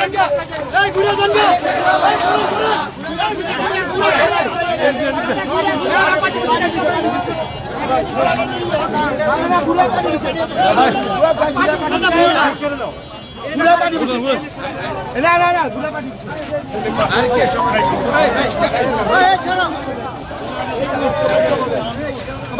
এই ঘুরে যান গে। এই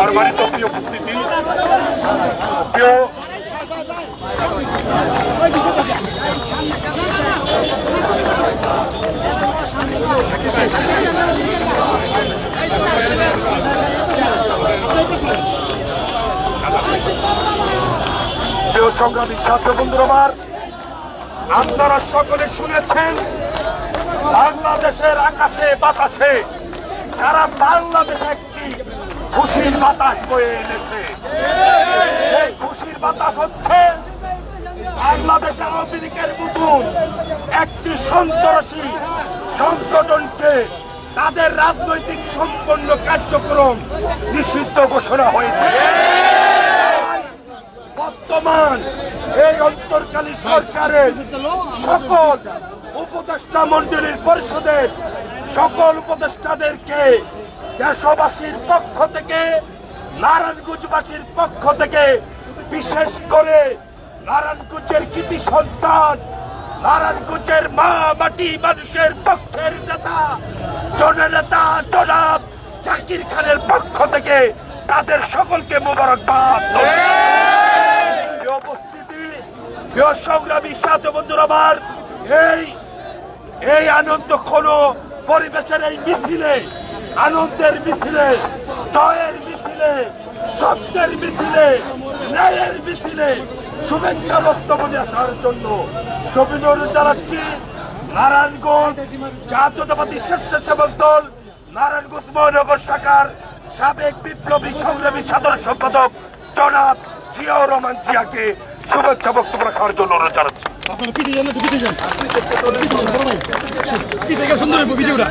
সম্মানিত প্রিয় উপস্থিতি প্রিয় প্রিয় সংগ্রামী ছাত্র বন্ধুরা আপনারা সকলে শুনেছেন, বাংলাদেশের আকাশে বাতাসে সারা বাংলাদেশ একটি খুশির বাতাস বয়ে এনেছে। খুশির বাতাস হচ্ছে বাংলাদেশ আওয়ামী লীগের মতন একটি সন্ত্রাসী সংগঠনকে তাদের রাজনৈতিক সম্পন্ন কার্যক্রম নিষিদ্ধ ঘোষণা হয়েছে। বর্তমান এই অন্তর্কালীন সরকারের সকল উপদেষ্টা মন্ডলীর পরিষদের সকল উপদেষ্টাদেরকে দেশবাসীর পক্ষ থেকে, নারায়ণগঞ্জবাসীর পক্ষ থেকে বিশেষ করে নারায়ণগঞ্জের কৃতি সন্তান, নারায়ণগঞ্জের মা মাটি মানুষের পক্ষের নেতা জননেতা জনাব জাকির খানের পক্ষ থেকে তাদের সকলকে মোবারকবাদ। সংগ্রামী সাথে বন্ধুরা আমার, এই এই আনন্দ কোন পরিবেশের এই মিছিলে, আনন্দের মিছিলে, জয়ের মিছিলে, সত্যের মিছিলে, ন্যায়ের মিছিলে শুভেচ্ছা বক্তব্য আসার জন্য সবিনয় জানাচ্ছি। নারায়ণগঞ্জ জাতীয়তাবাদী স্বেচ্ছাসেবক দল, নারায়ণগঞ্জ মহানগর শাখার সাবেক বিপ্লবী সংগ্রামী সাধারণ সম্পাদক জনাব জিয়াউর রহমান জিয়াকে শুভেচ্ছা বক্তব্য রাখার জন্য অনুরোধ জানাচ্ছি। আপনারা পিছিয়ে যান পিছিয়ে যান। সুন্দর ভিডিওটা।